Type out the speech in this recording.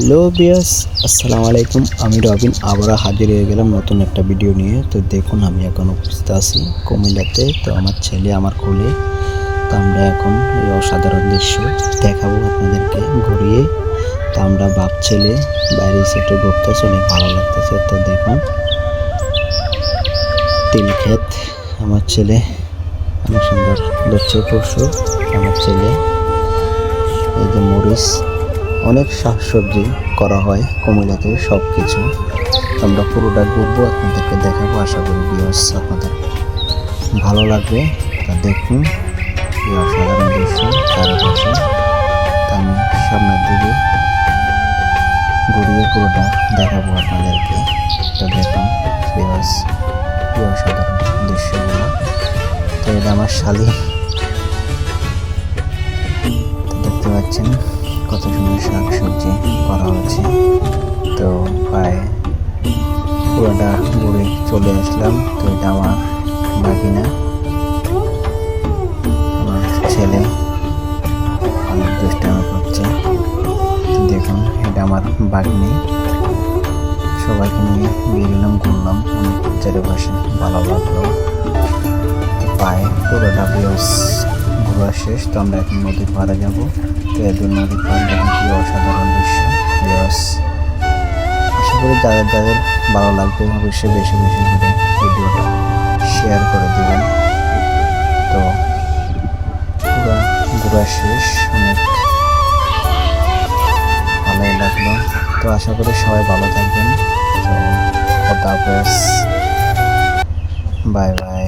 Hello বিয়াস আসসালামু আলাইকুম। আমি রবিন, আবারও হাজির হয়ে গেলাম নতুন একটা ভিডিও নিয়ে। তো দেখুন, আমি এখন উপস্থিত আছি কুমিল্লাতে। তো আমার ছেলে, আমার কোলে তো আমরা এখন এই অসাধারণ দৃশ্য দেখাবো আপনাদেরকে ঘুরিয়ে। তো আমরা বাপ ছেলে, বাইরে একটু ঘুরতেছে, অনেক ভালো লাগতেছে। তো দেখুন তিল ক্ষেত, আমার ছেলে, অনেক সুন্দর লচ্ছে পরশু আমার ছেলে। এই যে মরিচ অনেক শাকসবজি করা হয়, কুমিল্লাতে সব কিছু আমরা পুরোটা ঘুরবো, আপনাদেরকে দেখাবো, আশা করি বিয়স আপনাদের ভালো লাগবে। তা দেখুন, এই অসাধারণ দৃশ্য চারপাশে। আমি সামনের দিকে ঘুরিয়ে পুরোটা দেখাবো আপনাদেরকে। তো দেখুন বিয়স এই অসাধারণ দৃশ্যগুলো। তো এটা আমার শালি দেখতে পাচ্ছেন কত সুন্দর শাক সবজি করা হয়েছে। তো প্রায় পুরোটা ঘুরে চলে আসলাম। তো এটা আমার বাকি না আমার ছেলে অনেক দুষ্টামি করছে। দেখুন, এটা আমার বাগিনী। সবাইকে নিয়ে বেরোলাম, ঘুরলাম। অনেক চারিপাশে ভালো লাগল। পায়ে পুরোটা বিয়স ঘোরা শেষ, তো আমরা এখন নদীর পাড়ে যাব। তো এদের নদীর পাড়ে দেখুন কি অসাধারণ দৃশ্য। আশা করি যাদের যাদের ভালো লাগবে অবশ্যই বেশি বেশি করে ভিডিওটা শেয়ার করে দেবেন। তো পুরো ঘোরা শেষ, অনেক ভালোই লাগল। তো আশা করি সবাই ভালো থাকবেন। তো হাফেজ। Bye bye.